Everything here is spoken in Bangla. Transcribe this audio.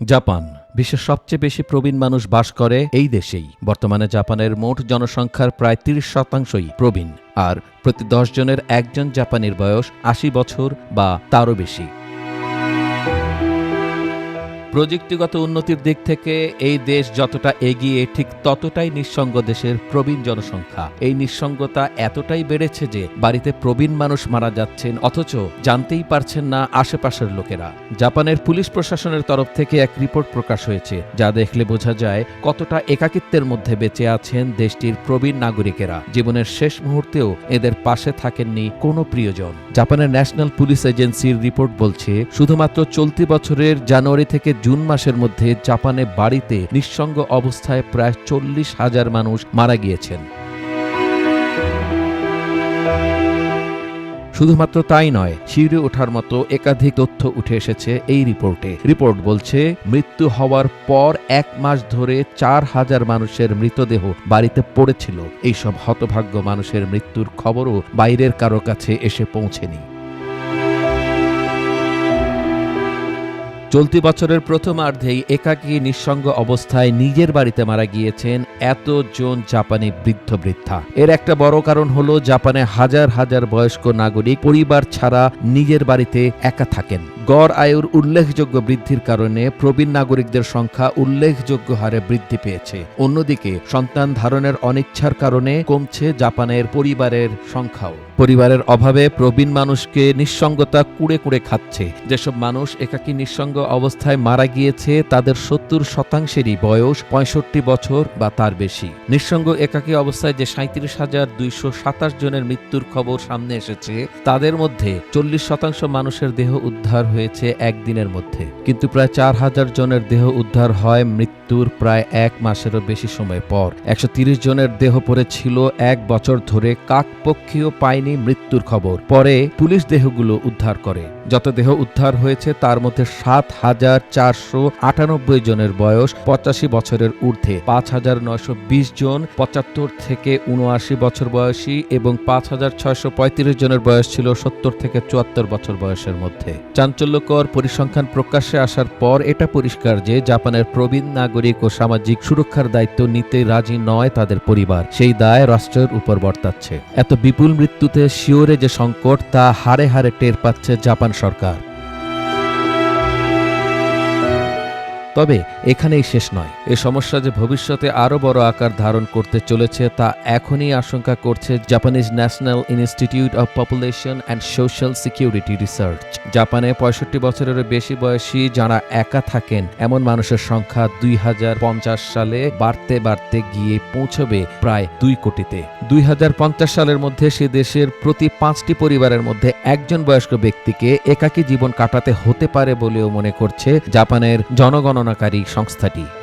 জাপান, বিশ্বের সবচেয়ে বেশি প্রবীণ মানুষ বাস করে এই দেশেই। বর্তমানে জাপানের মোট জনসংখ্যার প্রায় তিরিশ শতাংশই প্রবীণ, আর প্রতি দশ জনের একজন জাপানির বয়স আশি বছর বা তারও বেশি। প্রযুক্তিগত উন্নতির দিক থেকে এই দেশ যতটা এগিয়ে, ঠিক ততটাই নিঃসঙ্গ দেশের প্রবীণ জনসংখ্যা। এই নিঃসঙ্গতা এতটাই বেড়েছে যে বাড়িতে প্রবীণ মানুষ মারা যাচ্ছেন, অথচ জানতেই পারছেন না আশেপাশের লোকেরা। জাপানের পুলিশ প্রশাসনের তরফ থেকে এক রিপোর্ট প্রকাশ হয়েছে, যা দেখলে বোঝা যায় কতটা একাকিত্বের মধ্যে বেঁচে আছেন দেশটির প্রবীণ নাগরিকেরা। জীবনের শেষ মুহূর্তেও এদের পাশে থাকেননি কোনো প্রিয়জন। জাপানের ন্যাশনাল পুলিশ এজেন্সির রিপোর্ট বলছে, শুধুমাত্র চলতি বছরের জানুয়ারি থেকে জুন মাসের মধ্যে জাপানে বাড়িতে নিঃসঙ্গ অবস্থায় প্রায় চল্লিশ হাজার মানুষ মারা গিয়েছেন। শুধুমাত্র তাই নয়, শিউরে ওঠার মতো একাধিক তথ্য উঠে এসেছে এই রিপোর্টে। রিপোর্ট বলছে, মৃত্যু হওয়ার পর এক মাস ধরে চার হাজার মানুষের মৃতদেহ বাড়িতে পড়েছিল। এইসব হতভাগ্য মানুষের মৃত্যুর খবরও বাইরের কারও কাছে এসে পৌঁছেনি। চলতি বছরের প্রথমার্ধেই একাকী নিঃসঙ্গ অবস্থায় নিজের বাড়িতে মারা গিয়েছেন এতজন জাপানি বৃদ্ধ বৃদ্ধা। এর একটা বড় কারণ হলো জাপানে হাজার হাজার বয়স্ক নাগরিক পরিবার ছাড়া নিজের বাড়িতে একা থাকেন। গড় আয়ুর উল্লেখযোগ্য বৃদ্ধির কারণে প্রবীণ নাগরিকদের সংখ্যা উল্লেখযোগ্য হারে বৃদ্ধি পেয়েছে। অন্যদিকে সন্তান ধারণের অনিচ্ছার কারণে কমছে জাপানের পরিবারের সংখ্যাও। পরিবারের অভাবে প্রবীণ মানুষকে নিঃসঙ্গতা কুড়ে কুড়ে খাচ্ছে। যেসব মানুষ একাকী নিঃসঙ্গ অবস্থায় মারা গিয়েছে, তাদের সত্তর শতাংশেরই বয়স পঁয়ষট্টি বছর বা তার বেশি। নিঃসঙ্গ একাকী অবস্থায় যে সাঁত্রিশ হাজার দুইশো সাতাশ জনের মৃত্যুর খবর সামনে এসেছে, তাদের মধ্যে চল্লিশ শতাংশ মানুষের দেহ উদ্ধার হয়েছে একদিনের মধ্যে। কিন্তু প্রায় চার হাজার জনের দেহ উদ্ধার হয় মৃত্যুর প্রায় এক মাসেরও বেশি সময় পর। একশো জনের দেহ পড়েছিল এক বছর ধরে কাকপক্ষীয় পায়নি মৃত্যুর খবর। পরে পুলিশ দেহগুলো উদ্ধার করে। যত দেহ উদ্ধার হয়েছে, তার মধ্যে সাত হাজার চারশো আটানব্বই জনের বয়স পঁচাশি বছরের ঊর্ধ্বে। পাঁচ হাজার নয়শো বিশ জন পঁচাত্তর থেকে উনআশি বছর বয়সী এবং পাঁচ হাজার ছয়শো পঁয়ত্রিশ জনের বয়স ছিল সত্তর থেকে চুয়াত্তর বছর বয়সের মধ্যে। চাঞ্চল্যকর পরিসংখ্যান প্রকাশ্যে আসার পর এটা পরিষ্কার যে জাপানের প্রবীণ নাগরিক ও সামাজিক সুরক্ষার দায়িত্ব নিতে রাজি নয় তাদের পরিবার। সেই দায় রাষ্ট্রের উপর বর্তাচ্ছে। এত বিপুল মৃত্যুতে শিওরে যে সংকট, তা হারে হারে টের পাচ্ছে জাপান সরকার। তবে এখানেই শেষ নয়। এ সমস্যা যে ভবিষ্যতে আরও বড় আকার ধারণ করতে চলেছে তা এখনই আশঙ্কা করছে Japanese national institute of population and social security research জাপানে পঁয়ষট্টি বছরেরও বেশি বয়সী যারা একা থাকেন, এমন মানুষের সংখ্যা দুই হাজার পঞ্চাশ সালে বাড়তে বাড়তে গিয়ে পৌঁছবে প্রায় দুই কোটিতে। দুই হাজার পঞ্চাশ সালের মধ্যে সে দেশের প্রতি পাঁচটি পরিবারের মধ্যে একজন বয়স্ক ব্যক্তিকে একাকী জীবন কাটাতে হতে পারে বলেও মনে করছে জাপানের জনগণনাকারী সংস্থাটি।